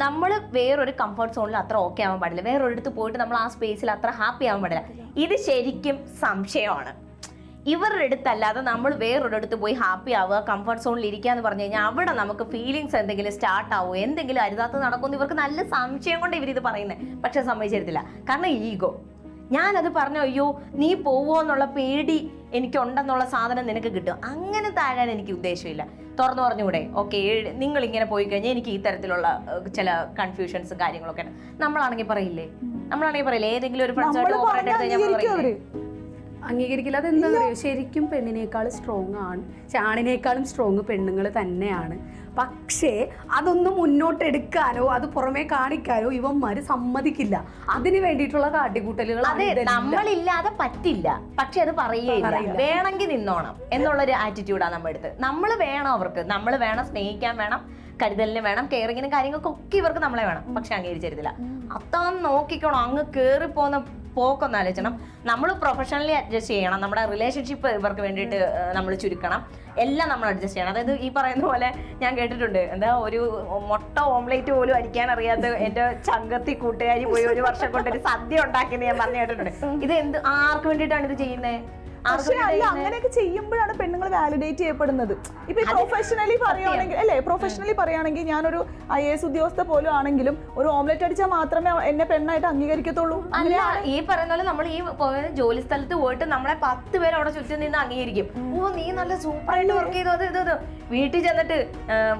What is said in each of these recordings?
നമ്മൾ വേറൊരു കംഫർട്ട് സോണിൽ അത്ര ഓക്കെ ആവാൻ പാടില്ല. വേറൊരിടത്ത് പോയിട്ട് നമ്മൾ ആ സ്പേസിൽ അത്ര ഹാപ്പി ആവാൻ പാടില്ല. ഇത് ശരിക്കും സംശയമാണ്. ഇവരുടെ അടുത്തല്ലാതെ നമ്മൾ വേറൊരിടത്ത് പോയി ഹാപ്പി ആവുക കംഫർട്ട് സോണിൽ ഇരിക്കുക എന്ന് പറഞ്ഞു കഴിഞ്ഞാൽ അവിടെ നമുക്ക് ഫീലിങ്സ് എന്തെങ്കിലും സ്റ്റാർട്ട് ആവുമോ എന്തെങ്കിലും അരുതാത്ത നടക്കുമെന്ന് ഇവർക്ക് നല്ല സംശയം കൊണ്ട് ഇവരിത് പറയുന്നത് പക്ഷെ സമ്മതിച്ചിരുന്നില്ല. കാരണം ഈഗോ ഞാനത് പറഞ്ഞു അയ്യോ നീ പോവോ എന്നുള്ള പേടി എനിക്കുണ്ടെന്നുള്ള സാധനം നിനക്ക് കിട്ടും. അങ്ങനെ താഴാൻ എനിക്ക് ഉദ്ദേശമില്ല. തുറന്നു പറഞ്ഞുകൂടെ ഓക്കെ നിങ്ങൾ ഇങ്ങനെ പോയി കഴിഞ്ഞാൽ എനിക്ക് ഈ തരത്തിലുള്ള ചില കൺഫ്യൂഷൻസും കാര്യങ്ങളൊക്കെ ഉണ്ട്. നമ്മളാണെങ്കിൽ പറയില്ലേ? നമ്മളാണെങ്കിൽ പറയില്ലേ? ഏതെങ്കിലും ഒരു അവർ. അംഗീകരിക്കില്ല. അതെന്താ പറയുക ശരിക്കും പെണ്ണിനേക്കാൾ സ്ട്രോങ് ആണ്. ആണിനേക്കാളും സ്ട്രോങ് പെണ്ണുങ്ങൾ തന്നെയാണ്. പക്ഷേ അതൊന്നും മുന്നോട്ടെടുക്കാനോ അത് പുറമേ കാണിക്കാനോ ഇവന്മാര് സമ്മതിക്കില്ല. അതിന് വേണ്ടിയിട്ടുള്ള കാട്ടിക്കൂട്ടലുകൾ അതെ നമ്മളില്ലാതെ പറ്റില്ല. പക്ഷെ അത് പറയുകയില്ല വേണമെങ്കിൽ നിന്നോണം എന്നുള്ളൊരു ആറ്റിറ്റ്യൂഡാണ് നമ്മുടെ അടുത്ത് നമ്മൾ വേണം അവർക്ക്. നമ്മൾ വേണം സ്നേഹിക്കാൻ വേണം കരുതലിന് വേണം കെയറിങ്ങിനും കാര്യങ്ങൾക്കൊക്കെ ഇവർക്ക് നമ്മളെ വേണം. പക്ഷെ അംഗീകരിച്ചിരുന്നില്ല. അത്താൻ നോക്കിക്കോണം. അങ്ങ് കയറി പോകുന്ന പോക്കൊന്ന് ആലോചിക്കണം. നമ്മൾ പ്രൊഫഷണലി അഡ്ജസ്റ്റ് ചെയ്യണം. നമ്മുടെ റിലേഷൻഷിപ്പ് ഇവർക്ക് വേണ്ടിയിട്ട് നമ്മൾ ചുരുക്കണം. എല്ലാം നമ്മൾ അഡ്ജസ്റ്റ് ചെയ്യണം. അതായത് ഈ പറയുന്ന പോലെ ഞാൻ കേട്ടിട്ടുണ്ട്. എന്താ ഒരു മുട്ട ഓംലേറ്റ് പോലും അടിക്കാൻ അറിയാത്ത എന്റെ ചങ്കത്തി കൂട്ടുകാരി പോയി ഒരു വർഷം കൊണ്ട് ഒരു സദ്യ ഉണ്ടാക്കിയെന്ന് ഞാൻ പറഞ്ഞു കേട്ടിട്ടുണ്ട്. ഇത് എന്ത് ആർക്ക് വേണ്ടിയിട്ടാണ് ഇത് ചെയ്യുന്നത്? പക്ഷെ അല്ല വേണ്ടിയിട്ടാ അങ്ങനെയൊക്കെ ചെയ്യുമ്പോഴാണ് പെണ്ണുങ്ങൾ വാലിഡേറ്റ് ചെയ്യപ്പെടുന്നത്. ഇപ്പൊ പ്രൊഫഷണലി പറയുകയാണെങ്കിൽ അല്ലേ പ്രൊഫഷണലി പറയുകയാണെങ്കിൽ ഞാനൊരു ഐ എ എസ് ഉദ്യോഗസ്ഥ പോലും ആണെങ്കിലും ഒരു ഓംലെറ്റ് അടിച്ചാൽ മാത്രമേ എന്നെ പെണ്ണായിട്ട് അംഗീകരിക്കത്തുള്ളൂ. അല്ല ഈ പറയുന്ന പോലെ നമ്മൾ ഈ ജോലി സ്ഥലത്ത് പോയിട്ട് നമ്മളെ പത്ത് പേര് അവിടെ ചുറ്റും നിന്ന് അംഗീകരിക്കും. ഓ നീ നല്ല സൂപ്പർ ആയിട്ട് വർക്ക് ചെയ്തു. അത് ഇത് വീട്ടിൽ ചെന്നിട്ട്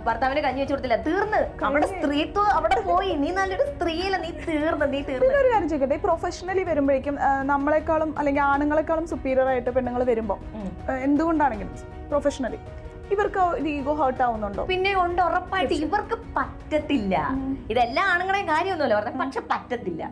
ഭർത്താവിന് കഞ്ഞി വെച്ച് കൊടുത്തില്ല. തീർന്ന്. അവിടെ സ്ത്രീത്വം അവിടെ പോയി. നീ നല്ലൊരു സ്ത്രീയല്ല. നീ തീർന്ന് നീ തീർന്ന്. ഒരു കാര്യം ചോദിക്കട്ടെ. പ്രൊഫഷണലി വരുമ്പോഴേക്കും നമ്മളെക്കാളും അല്ലെങ്കിൽ ആണുങ്ങളെക്കാളും സുപ്പീരിയർ ആയിട്ട് പെണ്ണുങ്ങൾ വരുമ്പോൾ എന്തുകൊണ്ടാണെങ്കിലും പ്രൊഫഷണലി ഇവർക്ക് ഈഗോ ഹേർട്ട് ആവുന്നുണ്ടോ? പിന്നെ ഉണ്ട് ഉറപ്പായിട്ട്. ഇവർക്ക് പറ്റത്തില്ല. ഇതെല്ലാം ആണുങ്ങളെയും കാര്യമൊന്നുമല്ല പറഞ്ഞത്. പക്ഷെ പറ്റത്തില്ല.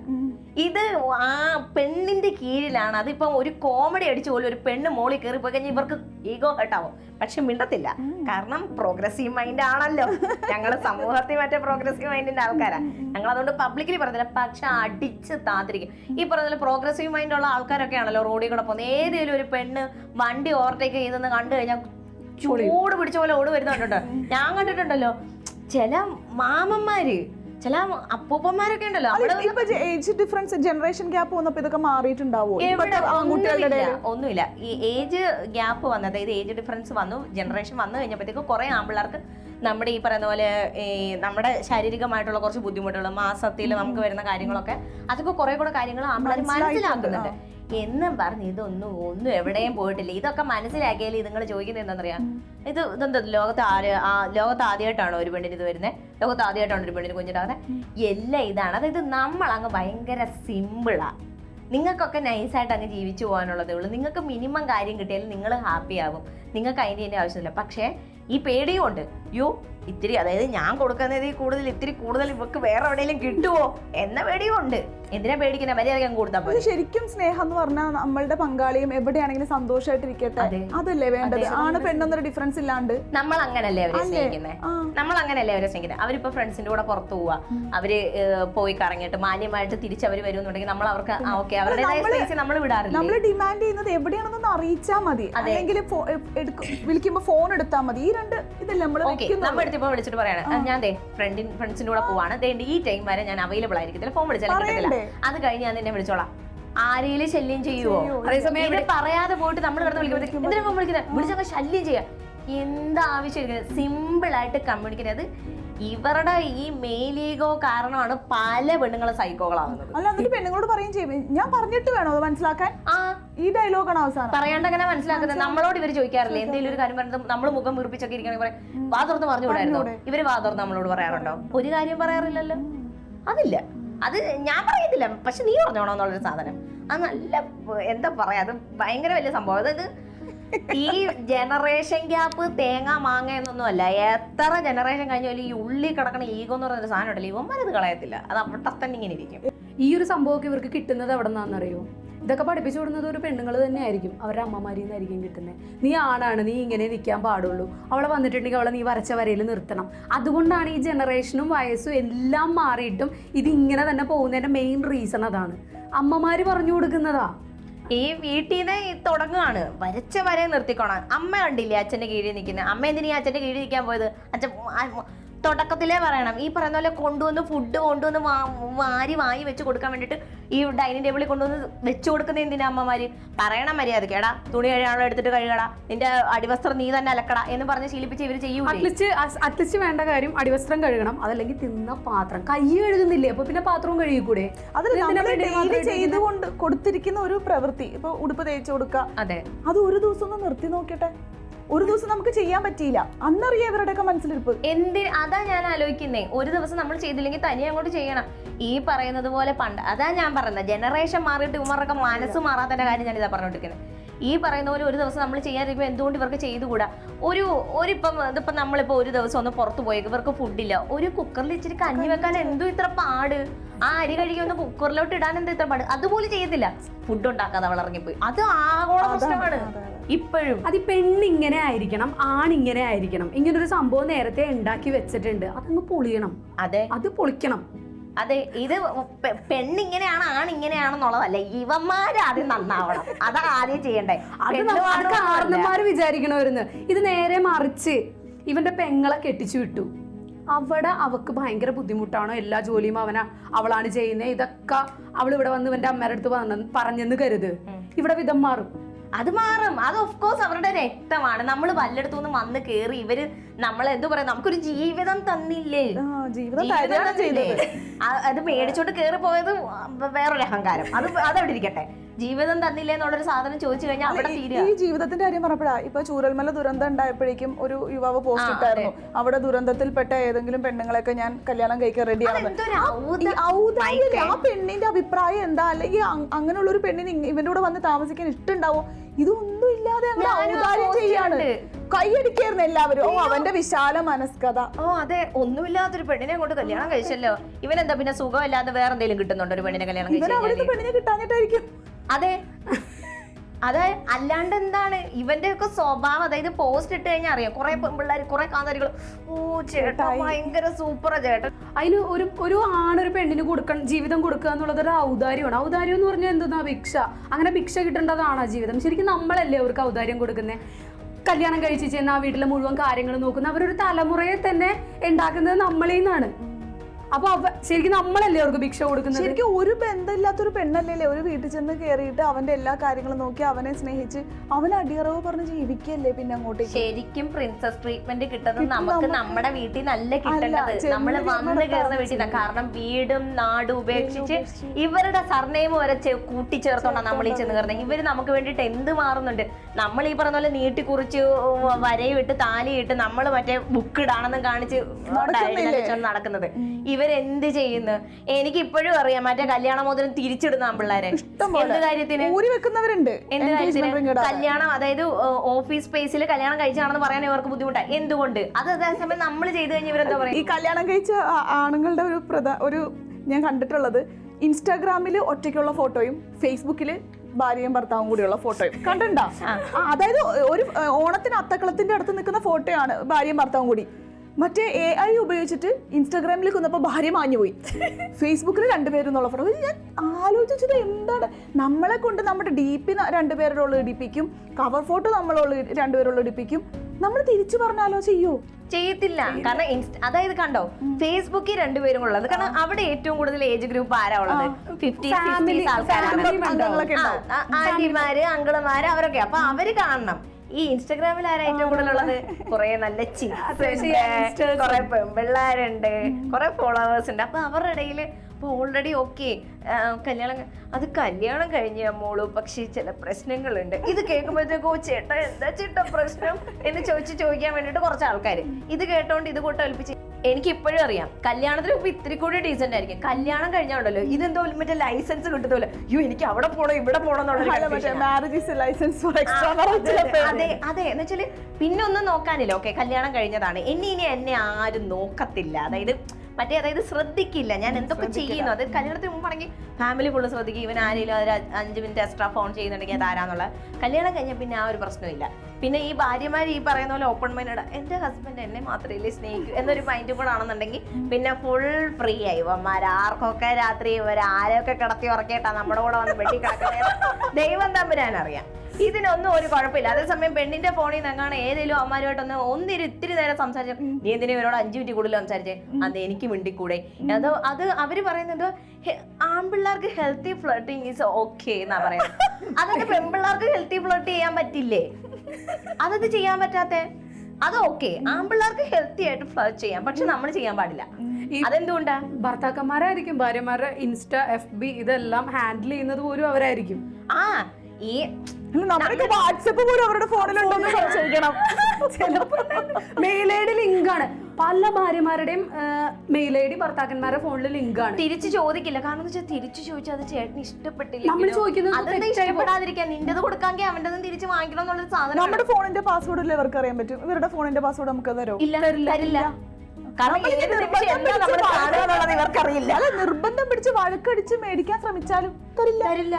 ഇത് ആ പെണ്ണിന്റെ കീഴിലാണ്. അതിപ്പം ഒരു കോമഡി അടിച്ചു പോലും ഒരു പെണ്ണ് മോളിൽ കയറി പോയി കഴിഞ്ഞാൽ ഇവർക്ക് ഈഗോ ഹെട്ടാവും പക്ഷെ മിണ്ടത്തില്ല. കാരണം പ്രോഗ്രസീവ് മൈൻഡ് ആണല്ലോ. ഞങ്ങൾ സമൂഹത്തിൽ മറ്റേ പ്രോഗ്രസീവ് മൈൻഡിന്റെ ആൾക്കാരാ. ഞങ്ങൾ അതുകൊണ്ട് പബ്ലിക്കിൽ പറഞ്ഞില്ല. പക്ഷെ അടിച്ച് താത്തിരിക്കും ഈ പറഞ്ഞ പ്രോഗ്രസീവ് മൈൻഡ് ഉള്ള ആൾക്കാരൊക്കെ ആണല്ലോ. റോഡിൽ കൂടെ പോകുന്നത് ഏതെങ്കിലും ഒരു പെണ്ണ് വണ്ടി ഓവർടേക്ക് ചെയ്തെന്ന് കണ്ടു കഴിഞ്ഞാൽ ചൂട് പിടിച്ച പോലെ ഓട് വരുന്നുണ്ടോ ഞാൻ കണ്ടിട്ടുണ്ടല്ലോ ചില മാമന്മാര് ചില അപ്പൂപ്പന്മാരൊക്കെ ഉണ്ടല്ലോ. ഏജ് ഡിഫറൻസ് ജനറേഷൻ ഗ്യാപ്പ് വന്നപ്പോ ഇതൊക്കെ മാറിയിട്ടുണ്ടാവോ? ഒന്നുമില്ല. ഈ ഏജ് ഗ്യാപ്പ് വന്ന അതായത് ഏജ് ഡിഫറൻസ് വന്നു ജനറേഷൻ വന്നു കഴിഞ്ഞപ്പോഴത്തേക്ക് കുറെ ആമ്പിള്ളേർക്ക് നമ്മുടെ ഈ പറയുന്ന പോലെ ഈ നമ്മുടെ ശാരീരികമായിട്ടുള്ള കുറച്ച് ബുദ്ധിമുട്ടുകൾ മാസത്തിൽ നമുക്ക് വരുന്ന കാര്യങ്ങളൊക്കെ അതൊക്കെ കുറെ കൂടെ കാര്യങ്ങൾ ആമ്പിള്ളേർ മനസ്സിലാക്കുന്നുണ്ട്. എന്നും പറഞ്ഞ് ഇതൊന്നും ഒന്നും എവിടെയും പോയിട്ടില്ല. ഇതൊക്കെ മനസ്സിലാക്കിയാൽ നിങ്ങൾ ചോദിക്കുന്നത് എന്താണെന്നറിയാം ഇത് ഇതെന്താ ലോകത്ത് ആര് ആ ലോകത്ത് ആദ്യമായിട്ടാണോ ഒരു പെണ്ണിന് ഇത് വരുന്നത് ലോകത്ത് ആദ്യമായിട്ടാണ് ഒരു പെണ്ണിന് കുഞ്ഞിട്ടാകുന്നത് എല്ലാം ഇതാണ്. അതായത് നമ്മൾ അങ്ങ് ഭയങ്കര സിമ്പിളാ. നിങ്ങൾക്കൊക്കെ നൈസായിട്ട് അങ്ങ് ജീവിച്ചു പോകാനുള്ളതേ ഉള്ളൂ. നിങ്ങൾക്ക് മിനിമം കാര്യം കിട്ടിയാൽ നിങ്ങൾ ഹാപ്പി ആകും നിങ്ങൾക്ക് അതിന്റെ അതിന്റെ ആവശ്യമില്ല. പക്ഷേ ഈ പേടിയും ഉണ്ട്. യോ ഇത്തിരി അതായത് ഞാൻ കൊടുക്കുന്നതിൽ കൂടുതൽ ഇത്തിരി കൂടുതൽ ഇവർക്ക് വേറെ എവിടെയെങ്കിലും കിട്ടുമോ എന്ന പേടിയും ഉണ്ട്. എന്തിനാ പേടിക്കുന്ന? മര്യാദ കൊടുത്താൽ പോലെ ശരിക്കും സ്നേഹം എന്ന് പറഞ്ഞാൽ നമ്മളുടെ പങ്കാളിയും എവിടെയാണെങ്കിലും സന്തോഷമായിട്ടിരിക്കട്ടെ അതെ. അതല്ലേ വേണ്ടത്? ആണ് പെണ്ണെന്നൊരു ഡിഫറൻസ് ഇല്ലാണ്ട്? നമ്മൾ അങ്ങനല്ലേ അവരെ? സ്നേഹിക്കുന്നത് നമ്മൾ അങ്ങനല്ലേ അവരെ സ്നേഹിക്കുന്നത് അവരിപ്പോ ഫ്രണ്ട്സിന്റെ കൂടെ പുറത്തു പോവാ. അവർ പോയി കറങ്ങിയിട്ട് മാന്യമായിട്ട് തിരിച്ച് അവർ വരുമെന്നുണ്ടെങ്കിൽ നമ്മൾ അവർക്ക് ഓക്കെ അവരുടേതായ സ്പേസ് നമ്മൾ വിടാറില്ല? നമ്മൾ ഡിമാൻഡ് ചെയ്യുന്നത് എവിടെയാണെന്നൊന്ന് അറിയിച്ചാൽ മതി. അല്ലെങ്കിൽ വിളിക്കുമ്പോ ഫോൺ എടുത്താൽ മതി. ഈ രണ്ട് ഇതല്ലേ നമ്മൾ നമ്മൾ എടുത്തിപ്പോ വിളിച്ചിട്ട് പറയാണ്. ഞാൻ ഫ്രണ്ടിൻ ഫ്രണ്ട്സിന്റെ കൂടെ പോവാണ്. ഈ ടൈം വരെ ഞാൻ അവൈലബിൾ ആയിരിക്കത്തില്ല. ഫോൺ വിളിച്ചാൽ? അത് കഴിഞ്ഞ് ഞാൻ നിന്നെ വിളിച്ചോളാം. ആരെയും ശല്യം ചെയ്യുവോ? അതേസമയം ഇവിടെ പറയാതെ പോയിട്ട് നമ്മൾ കിടന്ന് വിളിക്കുമ്പോഴത്തേക്ക് എന്തിനാ വിളിക്കുന്നത് വിളിച്ചൊക്കെ ശല്യം ചെയ്യാം. എന്താ ആവശ്യം സിമ്പിൾ ആയിട്ട് കമ്മ്യൂണിക്കേറ്റ് അത് ഇവരുടെ ഈ മെയിലീഗോ കാരണമാണ് പല പെണ്ണുങ്ങളും സൈക്കോകളാവുന്നത് അല്ല എന്നിട്ട് പെണ്ണുങ്ങളോട് പറയും ചെയ്യും. ഞാൻ പറഞ്ഞിട്ട് വേണോ അത് മനസ്സിലാക്കാൻ? ആ. ഈ ഡയലോഗാണ് അവസാനം. പറയാണ്ട് അങ്ങനെ മനസ്സിലാക്കുന്നത്. നമ്മളോട് ഇവർ ചോദിക്കാറില്ലേ? എന്തെങ്കിലും ഒരു കാര്യം പറഞ്ഞത് നമ്മൾ മുഖം വീർപ്പിച്ചൊക്കെ ഇരിക്കണമെങ്കിൽ പറയും. വാ തുറന്ന് പറഞ്ഞുകൂടായിരുന്നോ? ഇവർ വാ തുറന്ന് നമ്മളോട് പറയാറുണ്ടോ? ഒരു കാര്യം പറയാറില്ലല്ലോ. അതില്ല. അത് ഞാൻ പറയത്തില്ല. പക്ഷെ നീ പറഞ്ഞോണോ എന്നുള്ളൊരു സാധനം. അത് നല്ല എന്താ പറയാ അത് ഭയങ്കര വലിയ സംഭവം. അതായത് ഈ ജനറേഷൻ ഗ്യാപ്പ് തേങ്ങ മാങ്ങ എന്നൊന്നും അല്ല. എത്ര ജനറേഷൻ കഴിഞ്ഞാലും ഈ ഉള്ളി കിടക്കണ ഈഗോ എന്ന് പറയുന്ന സാധനം ഉണ്ടല്ലോ ഇവന്മാരത് കളയത്തില്ല. അത് അവിടെ തന്നെ ഇങ്ങനെ ഇരിക്കും. ഈ ഒരു സംഭവം ഇവർക്ക് കിട്ടുന്നത് എവിടെ നിന്നാണെന്നറിയോ ഇതൊക്കെ പഠിപ്പിച്ചു കൊടുക്കുന്നത് ഒരു പെണ്ണുങ്ങൾ തന്നെയായിരിക്കും. അവരുടെ അമ്മമാരിൽ നിന്നായിരിക്കും കിട്ടുന്നത് നീ ആണാണ് നീ ഇങ്ങനെ നിൽക്കാൻ പാടുള്ളൂ. അവളെ വന്നിട്ടുണ്ടെങ്കിൽ അവളെ നീ വരച്ച വരയിൽ നിർത്തണം. അതുകൊണ്ടാണ് ഈ ജനറേഷനും വയസ്സും എല്ലാം മാറിയിട്ടും ഇതിങ്ങനെ തന്നെ പോകുന്നതിന്റെ മെയിൻ റീസൺ അതാണ്. അമ്മമാർ പറഞ്ഞു കൊടുക്കുന്നതാ. ഈ വീട്ടിൽ നിന്ന് തുടങ്ങുകയാണ് വരച്ച വരെ നിർത്തിക്കോണം. അമ്മ കണ്ടില്ലേ അച്ഛന്റെ കീഴിൽ നിൽക്കുന്നത് അമ്മ എന്തിനാ അച്ഛന്റെ കീഴിൽ നിൽക്കാൻ പോയത്? അച്ഛൻ തുടക്കത്തിലേ പറയണം. ഈ പറയുന്ന പോലെ കൊണ്ടുവന്ന് ഫുഡ് കൊണ്ടുവന്ന് വാ- വാരി വാങ്ങി വെച്ച് കൊടുക്കാൻ വേണ്ടിയിട്ട് ഈ ഡൈനിങ് ടേബിളിൽ കൊണ്ടുവന്ന് വെച്ച് കൊടുക്കുന്ന എന്തിനാ അമ്മമാര്? പറയണം മര്യാദയ്ക്ക് എടാ തുണി കഴുകാനുള്ള എടുത്തിട്ട് കഴുകടാ. നിന്റെ അടിവസ്ത്രം നീ തന്നെ അലക്കടാ എന്ന് പറഞ്ഞ് ശീലിപ്പിച്ച് ഇവർ ചെയ്യും അറ്റ്ലിസ്റ്റ് അറ്റ്ലിസ്റ്റ് വേണ്ട കാര്യം അടിവസ്ത്രം കഴുകണം. അതല്ലെങ്കിൽ തിന്ന പാത്രം. കൈ കഴുകുന്നില്ലേ? അപ്പൊ പിന്നെ പാത്രവും കഴുകിക്കൂടെ? ചെയ്തുകൊണ്ട് കൊടുത്തിരിക്കുന്ന ഒരു പ്രവൃത്തി. ഇപ്പൊ ഉടുപ്പ് തേച്ച് കൊടുക്കുക അതെ. അത് ഒരു ദിവസം ഒന്ന് നിർത്തി നോക്കട്ടെ ഒരു ദിവസം നമുക്ക് ചെയ്യാൻ പറ്റിയില്ല. അന്നറിയാം ഇവരുടെയൊക്കെ മനസ്സിലിരിപ്പ്. എന്തി അതാ ഞാൻ ആലോചിക്കുന്നേ. ഒരു ദിവസം നമ്മൾ ചെയ്തില്ലെങ്കിൽ തനിയെ അങ്ങോട്ട് ചെയ്യണം. ഈ പറയുന്നത് പോലെ പണ്ട് അതാ ഞാൻ പറയുന്നത്. ജനറേഷൻ മാറിയിട്ട് ഇവന്മാരൊക്കെ മനസ്സ് മാറാത്തതിന്റെ കാര്യം ഞാൻ ഇതാ പറഞ്ഞോണ്ടിരിക്കുന്നത് ഈ പറയുന്ന പോലെ ഒരു ദിവസം നമ്മൾ ചെയ്യാതിരിക്കുമ്പോൾ എന്തുകൊണ്ട് ഇവർക്ക് ചെയ്തുകൂടാ? ഒരു ഒരിപ്പം ഇതിപ്പം നമ്മളിപ്പോൾ ഒരു ദിവസം ഒന്ന് പുറത്ത് പോയി ഇവർക്ക് ഫുഡില്ല ഒരു കുക്കറിൽ ഇച്ചിരി കഞ്ഞി വെക്കാൻ എന്തോ ഇത്ര പാട്? ആ അരി കഴുകി ഒന്ന് കുക്കറിലോട്ട് ഇടാൻ എന്താ ഇത്ര പാട്? അതുപോലെ ചെയ്തില്ല ഫുഡ് ഉണ്ടാക്കാതെ അവൾ ഇറങ്ങിപ്പോയി. അത് ആഗോള പ്രശ്നമാണ്. ഇപ്പോഴും. അത് പെണ്ണിങ്ങനെ ആയിരിക്കണം ആണിങ്ങനെ ആയിരിക്കണം. ഇങ്ങനൊരു സംഭവം നേരത്തെ ഉണ്ടാക്കി വെച്ചിട്ടുണ്ട്. അതങ്ങ് പൊളിയണം. അതെ. അത് പൊളിക്കണം. അതെ ഇത് പെണ്ണിങ്ങനെയാണ് ആണിങ്ങനെയാണെന്നുള്ളതല്ല. ഇവന്മാര് ആദ്യം നന്നാവണം. അതാ ആദ്യം ചെയ്യണ്ടേ. അത്. കാരണന്മാര് ഇത് നേരെ മറിച്ച് ഇവന്റെ പെങ്ങളെ കെട്ടിച്ചു വിട്ടു. അവിടെ അവക്ക് ഭയങ്കര ബുദ്ധിമുട്ടാണോ. എല്ലാ ജോലിയും അവന അവളാണ് ചെയ്യുന്നത് ഇതൊക്കെ അവൾ ഇവിടെ വന്ന് ഇവന്റെ അമ്മയുടെ അടുത്ത് പറഞ്ഞ- പറഞ്ഞെന്ന് കരുത്. ഇവിടെ വിധം മാറും. അത് മാറും. അത് ഓഫ് കോഴ്സ് അവരുടെ രക്തമാണ്. നമ്മൾ വല്ലയിടത്തുനിന്ന് വന്ന് കയറി ഇവർ നമ്മൾ എന്ത് പറയാ നമുക്കൊരു ജീവിതം തന്നില്ലേ? ജീവിതം അത് മേടിച്ചോണ്ട് കേറി പോയത് വേറൊരു അഹങ്കാരം. അത് അതവിടെ ഇരിക്കട്ടെ? ജീവിതം തന്നില്ലേ എന്നുള്ളൊരു സാധനം ചോദിച്ചു കഴിഞ്ഞാൽ അവിടെ ഈ- തീരുക. ഈ ജീവിതത്തിന്റെ കാര്യം പറഞ്ഞപ്പോഴാ ഇപ്പൊ ചൂരൽമല ദുരന്തം ഉണ്ടായപ്പോഴേക്കും ഒരു യുവാവ് പോസ്റ്റ് ഇട്ടായിരുന്നു. അവിടെ ദുരന്തത്തിൽപ്പെട്ട ഏതെങ്കിലും പെണ്ണുങ്ങളെയൊക്കെ ഞാൻ കല്യാണം കഴിക്കാൻ റെഡിയാണ് ആ പെണ്ണിന്റെ അഭിപ്രായം എന്താ? അല്ലെങ്കിൽ അങ്ങനെയുള്ള ഒരു പെണ്ണിന് ഇവന്റെ കൂടെ വന്ന് താമസിക്കാൻ ഇഷ്ടണ്ടാവോ ഇതൊന്നും ഇല്ലാതെ അങ്ങ് ഞാനും ആ ഔദാര്യം post ചെയ്യാണ്. കൈയടിക്കായിരുന്നു എല്ലാവരും. ഓ അവന്റെ വിശാല മനസ്കഥ. ഓ അതെ. ഒന്നുമില്ലാത്തൊരു പെണ്ണിനെ കൊണ്ട് കല്യാണം കഴിച്ചല്ലോ. ഇവനെന്താ പിന്നെ സുഖമില്ലാതെ വേറെ എന്തെങ്കിലും കിട്ടുന്നുണ്ടോ ഒരു പെണ്ണിനെ കല്യാണം ഇവൻ കഴിച്ചു അവിടുത്തെ പെണ്ണിനെ കിട്ടാഞ്ഞിട്ടായിരിക്കും. അതെ. അതെ അല്ലാണ്ട് എന്താണ്? ഇവന്റെ ഒക്കെ സ്വഭാവം അതായത് പോസ്റ്റ് ഇട്ട് കഴിഞ്ഞാൽ അറിയാം? കുറെ പെൺപിള്ളേർ കുറെ കാന്താരികൾ ഓ ചേട്ടാ ഭയങ്കര സൂപ്പറാ ചേട്ടൻ അതിന് ഒരു ഒരു ആണൊരു പെണ്ണിന് കൊടുക്കണം ജീവിതം കൊടുക്കുക എന്നുള്ളത് ഒരു ഔദാര്യമാണ്. ഔദാര്യം എന്ന് പറഞ്ഞാൽ എന്തെന്നാ? ഭിക്ഷ. അങ്ങനെ ഭിക്ഷ കിട്ടേണ്ടതാണോ ജീവിതം? ശരിക്കും നമ്മളല്ലേ അവർക്ക് ഔദാര്യം കൊടുക്കുന്നത് കല്യാണം കഴിച്ച് ചെന്ന് ആ വീട്ടിലെ മുഴുവൻ കാര്യങ്ങൾ നോക്കുന്ന അവരൊരു തലമുറയെ തന്നെ ഉണ്ടാക്കുന്നത് നമ്മളിൽ നിന്നാണ്. അപ്പൊ ശരിക്കും നമ്മളല്ലേ അവർക്ക് ഭിക്ഷ കൊടുക്കുന്നത്? ശരിക്കും ഒരു ബന്ധമില്ലാത്തൊരു പെണ്ണല്ലേ ഒരു വീട്ടിൽ ചെന്ന് കയറിയിട്ട് അവന്റെ എല്ലാ കാര്യങ്ങളും നോക്കി അവനെ സ്നേഹിച്ച് അവനെ അടിയറവ് പറഞ്ഞ് ജീവിക്കല്ലേ പിന്നെ അങ്ങോട്ടേക്ക്? ശരിക്കും പ്രിൻസസ് ട്രീറ്റ്മെന്റ് കിട്ടുന്നത് നമുക്ക് നമ്മുടെ വീട്ടിൽ നല്ല കിട്ടേണ്ടത്. നമ്മൾ വന്ന് കയറുന്ന വീട്ടിൽ നിന്നാ. കാരണം വീടും നാടും ഉപേക്ഷിച്ച് ഇവരുടെ സർനെയിം വരെ കൂട്ടിച്ചേർത്തോണ്ടാണ് നമ്മൾ ഈ ചെന്ന് കയറുന്നത് ഇവർ നമുക്ക് വേണ്ടിയിട്ട് എന്ത് മാറുന്നുണ്ട്? നമ്മൾ ഈ പറഞ്ഞ പോലെ നീട്ടി കുറിച്ച് വരയിട്ട് താലിയിട്ട് നമ്മൾ മറ്റേ ബുക്ക് ഇടാണെന്നും കാണിച്ച് നടക്കുന്നത് ഇവർ നടക്കുന്നത്. ഇവരെന്ത് ചെയ്യുന്നു? എനിക്ക് ഇപ്പോഴും അറിയാം മറ്റേ കല്യാണ മോതിരം തിരിച്ചിടുന്ന പിള്ളേരെ എന്ത് കാര്യത്തിന്? വെക്കുന്നവരുണ്ട്. എന്ത് കാര്യത്തിന്? കല്യാണം അതായത് ഓഫീസ് സ്പേസിൽ കല്യാണം കഴിച്ചാണെന്ന് പറയാൻ ഇവർക്ക് ബുദ്ധിമുട്ടാണ് എന്തുകൊണ്ട്? അത് അതേസമയം നമ്മൾ ചെയ്തു കഴിഞ്ഞാൽ ഇവരെന്താ ഈ കല്യാണം കഴിച്ച ആണുങ്ങളുടെ ഒരു ഒരു ഞാൻ കണ്ടിട്ടുള്ളത് ഇൻസ്റ്റാഗ്രാമിൽ ഒറ്റയ്ക്കുള്ള ഫോട്ടോയും ഫേസ്ബുക്കിൽ ഭാര്യയും ഭർത്താവും കൂടിയുള്ള ഫോട്ടോയും. കണ്ടണ്ട അതായത് ഒരു ഓണത്തിന് അത്തക്കളത്തിന്റെ അടുത്ത് നിൽക്കുന്ന ഫോട്ടോയാണ് ഭാര്യയും ഭർത്താവും കൂടി. മറ്റേ എ ഐ ഉപയോഗിച്ചിട്ട് ഇൻസ്റ്റാഗ്രാമിൽ കൊന്നപ്പോൾ ഭാര്യ മാഞ്ഞു പോയി ഫേസ്ബുക്കിൽ രണ്ടുപേരും എന്നുള്ള ഫോട്ടോ ഞാൻ ആലോചിച്ചിട്ട് എന്താണ്? നമ്മളെ കൊണ്ട് നമ്മുടെ ഡി പി രണ്ടുപേരുള്ള ഇടിപ്പിക്കും. കവർ ഫോട്ടോ നമ്മളുള്ള രണ്ടുപേരുള്ള ഇടിപ്പിക്കും. നമ്മൾ തിരിച്ചു പറഞ്ഞാലോ ചെയ്യോ? ചെയ്യത്തില്ല. കാരണം അതായത് കണ്ടോ ഫേസ്ബുക്കിൽ രണ്ടുപേരും ഉള്ളത്. കാരണം അവിടെ ഏറ്റവും കൂടുതൽ ഏജ് ഗ്രൂപ്പ് ആരാ ഉള്ളത്? ഫിഫ്റ്റി Family- ആൾക്കാരാണ്. family അംഗങ്ങളൊക്കെ ആ, ഉണ്ടാവും. ആ, ആന്റിമാര് അങ്കിളമാര് അവരൊക്കെ. അപ്പൊ അവർ കാണണം. ഈ ഇൻസ്റ്റാഗ്രാമിൽ ആരാ ഏറ്റവും കൂടുതലുള്ളത്? കുറെ നല്ല ചിപ്സ് കുറെ പെൺപിള്ളേരുണ്ട് കുറെ ഫോളോവേഴ്സ് ഉണ്ട്. അപ്പൊ അവരുടെ ഇടയിൽ ഇപ്പൊ ഓൾറെഡി ഓക്കെ കല്യാണം അത് കല്യാണം കഴിഞ്ഞ മോൾ പക്ഷേ ചില പ്രശ്നങ്ങളുണ്ട്. ഇത് കേൾക്കുമ്പോഴത്തേക്കോ ചേട്ടാ എന്താ ചേട്ടാ പ്രശ്നം? എന്ന് ചോദിച്ച് ചോദിക്കാൻ വേണ്ടിട്ട് കുറച്ച് ആൾക്കാർ ഇത് കേട്ടോണ്ട് ഇത് കൂട്ടം ഏൽപ്പിച്ച് എനിക്ക് ഇപ്പോഴും അറിയാം. കല്യാണത്തിന് ഇപ്പൊ ഇത്തിരി കൂടി ഡീസെന്റ് ആയിരിക്കും. കല്യാണം കഴിഞ്ഞാണല്ലോ ഇതെന്തോ മറ്റേ ലൈസൻസ് കിട്ടത്തില്ല അയ്യോ എനിക്ക് അവിടെ പോണോ ഇവിടെ പോണോ അതെ അതെ എന്ന് വെച്ചാൽ പിന്നെ ഒന്നും നോക്കാനില്ല ഓക്കെ കല്യാണം കഴിഞ്ഞതാണ്. ഇനി ഇനി എന്നെ ആരും നോക്കത്തില്ല. അതായത് മറ്റേ അതായത് ശ്രദ്ധിക്കില്ല. ഞാൻ എന്തൊക്കെ ചെയ്യുന്നു? അത് കല്യാണത്തിന് മുമ്പാണെങ്കിൽ ഫാമിലി ഫുള്ള് ശ്രദ്ധിക്കും. ഇവൻ ആരെങ്കിലും ഒരു അഞ്ച് മിനിറ്റ് എക്സ്ട്രാ ഫോൺ ചെയ്യുന്നുണ്ടെങ്കിൽ അത് ആരാന്നുള്ള കല്യാണം കഴിഞ്ഞാൽ പിന്നെ ആ ഒരു പ്രശ്നമില്ല. പിന്നെ ഈ ഭാര്യമാർ ഈ പറയുന്ന പോലെ ഓപ്പൺ മൈൻഡ് എന്റെ ഹസ്ബൻഡ് എന്നെ മാത്രമല്ലേ സ്നേഹിക്കൂ? എന്നൊരു മൈൻഡ് കൂടെ ആണെന്നുണ്ടെങ്കിൽ പിന്നെ ഫുൾ ഫ്രീ ആയി. ഇവന്മാർ ആർക്കൊക്കെ രാത്രി ഇവർ ആരെയൊക്കെ കിടത്തി ഉറക്കിയിട്ടാ നമ്മുടെ കൂടെ വന്ന് വെട്ടി കിടക്കുന്നത്? ദൈവം തമ്പുരാൻ അറിയാം ഇതിനൊന്നും ഒരു കുഴപ്പമില്ല. അതേസമയം പെണ്ണിന്റെ ഫോണിൽ നിന്ന് എങ്ങാണ് ഏതെങ്കിലും അമ്മമാരുമായിട്ടൊന്ന് ഒന്നിരി ഇത്തിരി നേരം സംസാരിച്ചു നീ എന്തിനും ഇവരോട് അഞ്ചു മിനിറ്റ് കൂടുതൽ സംസാരിച്ചേ? അത് എനിക്ക് മിണ്ടിക്കൂടെ? അത് അത് അവർ പറയുന്നത് ആൺപിള്ളേർക്ക് ഹെൽത്തി ഫ്ലർട്ടിങ് ഈസ് ഓക്കെ എന്നാ പറയുന്നത്. അതൊക്കെ പെൺപിള്ളേർക്ക് ഹെൽത്തി ഫ്ലർട്ട് ചെയ്യാൻ പറ്റില്ലേ? അതത് ചെയ്യാൻ പറ്റാത്ത? അത് ഓക്കെ ആൺപിള്ളേർക്ക് ഹെൽത്തി ആയിട്ട് ഫ്ലർട്ട് ചെയ്യാം. പക്ഷെ നമ്മൾ ചെയ്യാൻ പാടില്ല. അതെന്തുകൊണ്ടാ? ഭർത്താക്കന്മാരായിരിക്കും ഭാര്യമാരുടെ ഇൻസ്റ്റ എഫ് ബി ഇതെല്ലാം ഹാൻഡിൽ ചെയ്യുന്നത് പോലും അവരായിരിക്കും. ആ ഈ അല്ല, നമ്മുടെയൊക്കെ വാട്സപ്പ് പോലും അവരുടെ ഫോണിലുണ്ടെന്ന് സംശയിക്കണം. മെയിൽ ഐ ഡി ലിങ്കാണ്. പല ഭാര്യമാരുടെയും മെയിൽ ഐ ഡി ഭർത്താക്കന്മാരുടെ ഫോണിൽ ലിങ്കാണ്. തിരിച്ചു ചോദിക്കില്ല. കാരണം എന്ന് വെച്ചാൽ തിരിച്ചു ചോദിച്ചാൽ അത് ചേട്ടന് ഇഷ്ടപ്പെട്ടില്ല നമ്മൾ ചോദിക്കുന്നത് ഇഷ്ടപ്പെടാതിരിക്കാൻ? നിന്റേത് കൊടുക്കാമെങ്കിൽ അവന്റെതും തിരിച്ചു വാങ്ങിക്കണം എന്നുള്ള സാധനം നമ്മുടെ ഫോണിന്റെ പാസ്വേഡ് അല്ലേ അവർക്ക് അറിയാൻ പറ്റും? ഇവരുടെ ഫോണിന്റെ പാസ്വേഡ് നമുക്ക് തരോ ഇല്ല തരില്ല ഇവർക്കറിയില്ല. നിർബന്ധം പിടിച്ച് വഴക്കടിച്ച് മേടിക്കാൻ ശ്രമിച്ചാലും തരില്ല. തരില്ല.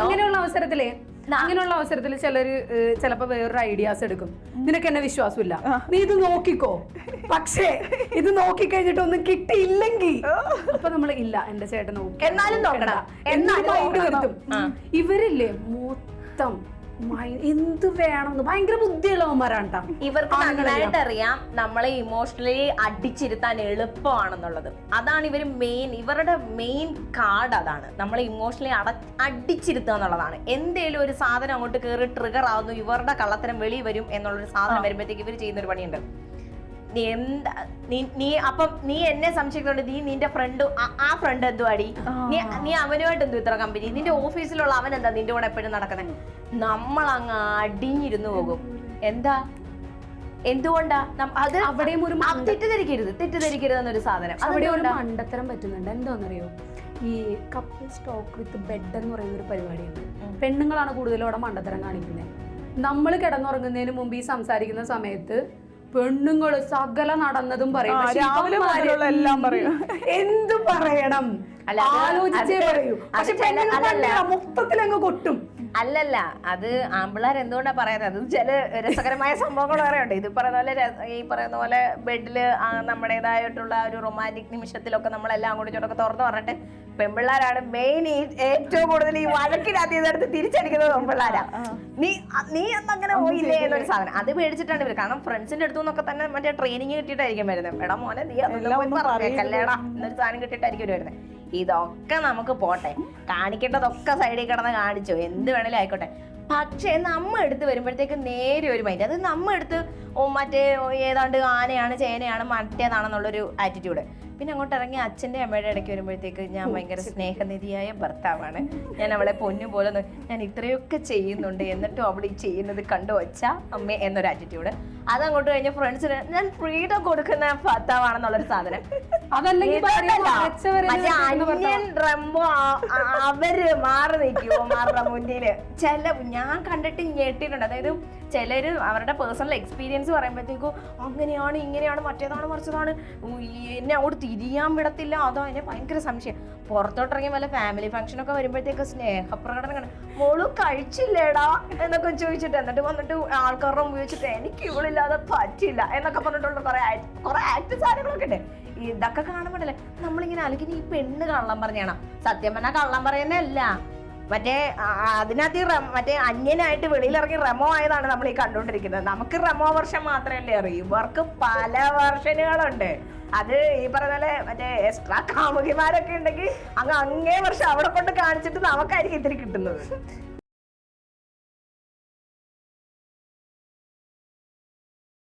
അങ്ങനെയുള്ള അവസരത്തിലേ അങ്ങനെയുള്ള അവസരത്തിൽ ചിലര് ചിലപ്പോ വേറൊരു ഐഡിയാസ് എടുക്കും. നിനക്ക് എന്നെ വിശ്വാസമില്ല. നീ ഇത് നോക്കിക്കോ. പക്ഷേ ഇത് നോക്കിക്കഴിഞ്ഞിട്ട് ഒന്നും കിട്ടിയില്ലെങ്കിൽ അപ്പൊ നമ്മൾ ഇല്ല എന്റെ ചേട്ടൻ നോക്കി. എന്നാലും നോക്കണം. എന്നാലും. ഇവരില്ലേ മൊത്തം എന്ത് വേണമെന്ന് ഭയങ്കര ബുദ്ധിയുള്ളവന്മാരാണ് ട്ടാ. ഇവർക്ക് നന്നായിട്ട് അറിയാം നമ്മളെ ഇമോഷണലി അടിച്ചിരുത്താൻ എളുപ്പമാണെന്നുള്ളത്. അതാണ് ഇവർ മെയിൻ ഇവരുടെ മെയിൻ കാർഡ് അതാണ്. നമ്മളെ ഇമോഷണലി അട അടിച്ചിരുത്തുക എന്നുള്ളതാണ്. എന്തേലും ഒരു സാധനം അങ്ങോട്ട് കയറി ട്രിഗർ ആവുന്നു ഇവരുടെ കള്ളത്തരം വെളി വരും എന്നുള്ളൊരു സാധനം വരുമ്പോഴത്തേക്ക് ഇവർ ചെയ്യുന്ന ഒരു പണിയുണ്ട്. നീ എന്താ നീ നീ അപ്പം നീ എന്നെ സംശയിക്കുന്നുണ്ട് നീ നിന്റെ ഫ്രണ്ട് ആ ഫ്രണ്ട് എന്തുവാടി നീ നീ അവനുമായിട്ട് എന്തു ഇത്ര കമ്പനി നിന്റെ ഓഫീസിലുള്ള അവൻ എന്താ നിന്റെ കൂടെ എപ്പോഴും നടക്കുന്നത് നമ്മൾ അങ്ങ് അടിഞ്ഞിരുന്നു പോകും. എന്താ? എന്തുകൊണ്ടാ? അത് അവിടെയും ഒരു തെറ്റിദ്ധരിക്കരുത് തെറ്റിദ്ധരിക്കരുത് എന്നൊരു സാധനം. അവിടെ ഒരു? മണ്ടത്തരം പറ്റുന്നുണ്ട്. എന്താണെന്നറിയോ ഈ കപ്പിൾ സ്റ്റോക്ക് വിത്ത് ബെഡ് എന്ന് പറയുന്ന ഒരു പരിപാടിയുണ്ട്. പെണ്ണുങ്ങളാണ് കൂടുതലും അവിടെ മണ്ടത്തരം കാണിക്കുന്നത് നമ്മൾ കിടന്നുറങ്ങുന്നതിന് മുമ്പ് ഈ സംസാരിക്കുന്ന സമയത്ത് പെണ്ണുങ്ങൾ സകല നടന്നതും പറയും പക്ഷേ രാവിലെ ഇവന്മാര് മുതലുള്ള എല്ലാം പറയും. എന്ത് പറയണം അല്ല, അത് ആലോചിച്ചേ അത് പറയൂ പക്ഷെ ചില- പെണ്ണുങ്ങൾ അതല്ല. മൊത്തത്തിൽ അങ്ങ് കൊട്ടും അല്ലല്ല അത് ആമ്പിള്ളേർ എന്തുകൊണ്ടാ പറയുന്നത് അത് ചില രസകരമായ സംഭവങ്ങൾ പറയുന്നുണ്ട് ഇത് പറയുന്ന പോലെ ഈ പറയുന്ന പോലെ ബെഡിൽ നമ്മുടേതായിട്ടുള്ള ഒരു റൊമാന്റിക് നിമിഷത്തിലൊക്കെ നമ്മളെല്ലാം അങ്ങോട്ടും ഇങ്ങോട്ടൊക്കെ തുറന്നു പറഞ്ഞിട്ട് പെൺപിള്ളേരാണ് മെയിൻ ഏറ്റവും കൂടുതൽ ഈ വഴക്കിനകത്ത് ഇതെടുത്ത് തിരിച്ചടിക്കുന്നത് പെൺപിള്ളേരാ നീ നീ അന്നങ്ങനെ പോയില്ലേ എന്നൊരു സാധനം. അത് പേടിച്ചിട്ടാണ് ഇവർ കാരണം ഫ്രണ്ട്സിന്റെ അടുത്തു നിന്നൊക്കെ തന്നെ മറ്റേ ട്രെയിനിങ് കിട്ടിയിട്ടായിരിക്കും വരുന്നത്. എടാ മോനെ നീ കല്യാണം എന്നൊരു സാധനം കിട്ടിയിട്ടായിരിക്കും വരുന്നത്. ഇതൊക്കെ നമുക്ക് പോട്ടെ. കാണിക്കേണ്ടതൊക്കെ സൈഡിൽ കിടന്ന് കാണിച്ചോ. എന്ത് വേണേലും ആയിക്കോട്ടെ. പക്ഷേ നമ്മ എടുത്ത് വരുമ്പോഴത്തേക്ക് നേരെ ഒരു മൈൻഡ് അത് നമ്മ എടുത്ത് മറ്റേ ഏതാണ്ട് ആനയാണ് ചേനയാണ് മറ്റേതാണെന്നുള്ളൊരു ആറ്റിറ്റ്യൂഡ് പിന്നെ അങ്ങോട്ട് ഇറങ്ങി അച്ഛന്റെ അമ്മയുടെ ഇടയ്ക്ക് വരുമ്പോഴത്തേക്ക് ഞാൻ ഭയങ്കര സ്നേഹനിധിയായ ഭർത്താവാണ്. ഞാൻ അവളെ പൊന്നു പോലെ ഞാൻ ഇത്രയൊക്കെ ചെയ്യുന്നുണ്ട്. എന്നിട്ടും അവൾ ഈ ചെയ്യുന്നത് കണ്ടു വച്ച അമ്മ എന്നൊരു ആറ്റിറ്റ്യൂഡ് അതങ്ങോട്ട് കഴിഞ്ഞ ഫ്രണ്ട്സിന് ഞാൻ ഫ്രീഡം കൊടുക്കുന്ന ഭർത്താവാണെന്നുള്ളൊരു സാധനം. അവർ മാറി നിൽക്കുമോ മാറുടെ മുന്നിൽ. ചില ഞാൻ കണ്ടിട്ട് ഞെട്ടിയിട്ടുണ്ട്. അതായത് ചിലര് അവരുടെ പേഴ്സണൽ എക്സ്പീരിയൻസ് പറയുമ്പോഴത്തേക്കും അങ്ങനെയാണ് ഇങ്ങനെയാണ് മറ്റേതാണ് മറിച്ചതാണ്. എന്നെ അങ്ങോട്ട് തിരിയാൻ വിടത്തില്ല. അതോ എന്നെ ഭയങ്കര സംശയം. പുറത്തോട്ടിറങ്ങി വല്ല ഫാമിലി ഫംഗ്ഷൻ ഒക്കെ വരുമ്പോഴത്തേക്ക് സ്നേഹപ്രകടനം മോൾ കഴിച്ചില്ലേടാ എന്നൊക്കെ ചോദിച്ചിട്ട് എന്നിട്ട് വന്നിട്ട് ആൾക്കാരുടെ ഉപയോഗിച്ചിട്ട് എനിക്ക് ഇവളില്ലാതെ പറ്റില്ല എന്നൊക്കെ പറഞ്ഞിട്ടുള്ള കുറെ കുറെ ആക്ട് സാധനങ്ങളൊക്കെ ഉണ്ട്. ഇതൊക്കെ കാണുമ്പോഴല്ലേ നമ്മളിങ്ങനെ അല്ലെങ്കിൽ ഈ പെണ്ണ് കള്ളം പറഞ്ഞാണ്. സത്യം പറഞ്ഞാൽ കള്ളം പറയുന്നല്ല മറ്റേ അതിനകത്ത് ഈ മറ്റേ അന്യനായിട്ട് വെളിയിലിറങ്ങി റെമോ ആയതാണ് നമ്മൾ ഈ കണ്ടുകൊണ്ടിരിക്കുന്നത്. നമുക്ക് റെമോ വർഷം മാത്രമല്ലേ അറിയൂ. ഇവർക്ക് പല വെർഷനുകളുണ്ട് അത് ഈ പറഞ്ഞ പോലെ മറ്റേ എക്സ്ട്രാ കാമുകിമാരൊക്കെ ഉണ്ടെങ്കിൽ അങ്ങ് അങ്ങേ വർഷം അവിടെ കൊണ്ട് കാണിച്ചിട്ട് നമുക്കായിരിക്കും ഇത്തിരി കിട്ടുന്നത്.